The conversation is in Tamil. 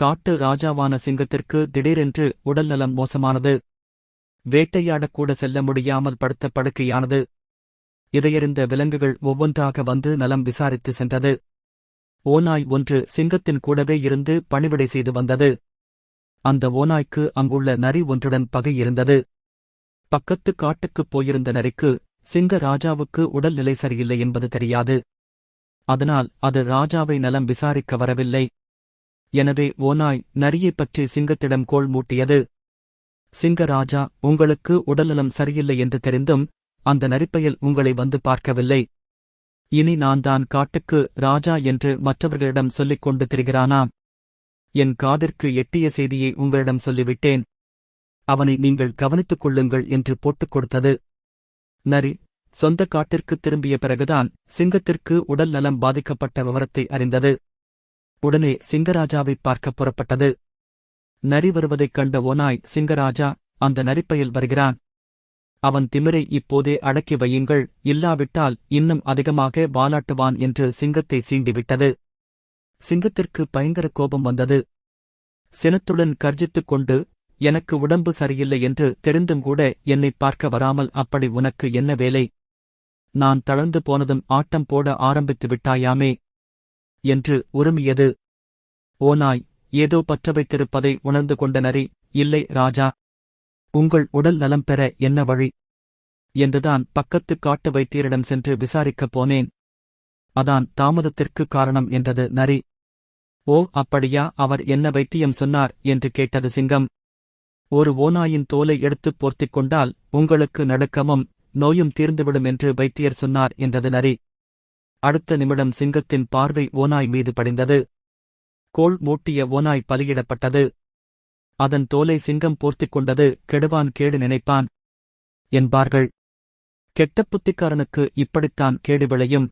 காட்டு ராஜாவான சிங்கத்திற்கு திடீரென்று உடல்நலம் மோசமானது. வேட்டையாடக்கூட செல்ல முடியாமல் படுத்த படுக்கையானது. இதையறிந்த விலங்குகள் ஒவ்வொன்றாக வந்து நலம் விசாரித்து சென்றது. ஓநாய் ஒன்று சிங்கத்தின் கூடவே இருந்து பணிவிடை செய்து வந்தது. அந்த ஓநாய்க்கு அங்குள்ள நரி ஒன்றுடன் பகை இருந்தது. பக்கத்து காட்டுக்குப் போயிருந்த நரிக்கு சிங்க ராஜாவுக்கு உடல்நிலை சரியில்லை என்பது தெரியாது. அதனால் அது ராஜாவை நலம் விசாரிக்க வரவில்லை. எனவே ஓநாய் நரியைப் பற்றி சிங்கத்திடம் கோள் மூட்டியது. சிங்கராஜா உங்களுக்கு உடல்நலம் சரியில்லை என்று தெரிந்தும் அந்த நரிப்பயல் உங்களை வந்து பார்க்கவில்லை. இனி நான் தான் காட்டுக்கு ராஜா என்று மற்றவர்களிடம் சொல்லிக் கொண்டு திரிகிறானா? என் காதிற்கு எட்டிய செய்தியை உங்களிடம் சொல்லிவிட்டேன். அவனை நீங்கள் கவனித்துக் கொள்ளுங்கள் என்று போட்டுக் கொடுத்தது. நரி சொந்த காட்டிற்கு திரும்பிய பிறகுதான் சிங்கத்திற்கு உடல் நலம் பாதிக்கப்பட்ட விவரத்தை அறிந்தது. உடனே சிங்கராஜாவை பார்க்கப் புறப்பட்டது. நரி வருவதைக் கண்ட ஓநாய் சிங்கராஜா அந்த நரிப்பையில் வருகிறான். அவன் திமிரை இப்போதே அடக்கி வையுங்கள். இல்லாவிட்டால் இன்னும் அதிகமாக வாலாட்டுவான் என்று சிங்கத்தை சீண்டிவிட்டது. சிங்கத்திற்கு பயங்கர கோபம் வந்தது. சினத்துடன் கர்ஜித்துக் கொண்டு எனக்கு உடம்பு சரியில்லை என்று தெரிந்தும் கூட என்னை பார்க்க வராமல் அப்படி உனக்கு என்ன வேலை? நான் தளர்ந்து போனதும் ஆட்டம் போட ஆரம்பித்து விட்டாயாமே. என்று உருமியது. ஓநாய் ஏதோ பற்ற வைத்திருப்பதை உணர்ந்து கொண்ட நரி இல்லை ராஜா உங்கள் உடல் நலம் பெற என்ன வழி என்றுதான் பக்கத்து காட்டு வைத்தியரிடம் சென்று விசாரிக்கப் போனேன். அதான் தாமதத்திற்கு காரணம் என்றது நரி. ஓ அப்படியா அவர் என்ன வைத்தியம் சொன்னார் என்று கேட்டது சிங்கம். ஒரு ஓநாயின் தோலை எடுத்துப் போர்த்திக் கொண்டால் உங்களுக்கு நடுக்கமும் நோயும் தீர்ந்துவிடும் என்று வைத்தியர் சொன்னார் என்றது நரி. அடுத்த நிமிடம் சிங்கத்தின் பார்வை ஓனாய் மீது படிந்தது. கோள் மூட்டிய ஓனாய் பலியிடப்பட்டது. அதன் தோலை சிங்கம் போர்த்திக் கொண்டது. கெடுவான் கேடு நினைப்பான். என்பார்கள். கெட்ட புத்திக்காரனுக்கு இப்படித்தான் கேடு விளையும்.